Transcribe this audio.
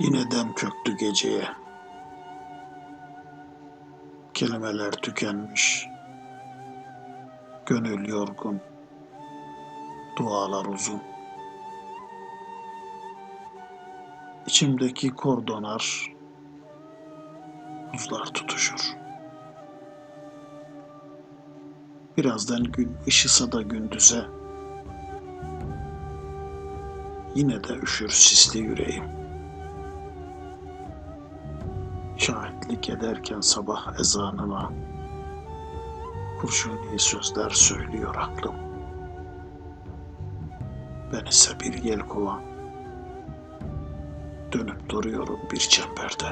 Yine dem çöktü geceye. Kelimeler tükenmiş. Gönül yorgun. Dualar uzun. İçimdeki kor donar. Buzlar tutuşur. Birazdan gün ışısa da gündüze. Yine de üşür sisli yüreğim. Şahitlik ederken sabah ezanına kurşuni sözler söylüyor aklım. Ben ise bir yel kovan dönüp duruyorum bir çemberde.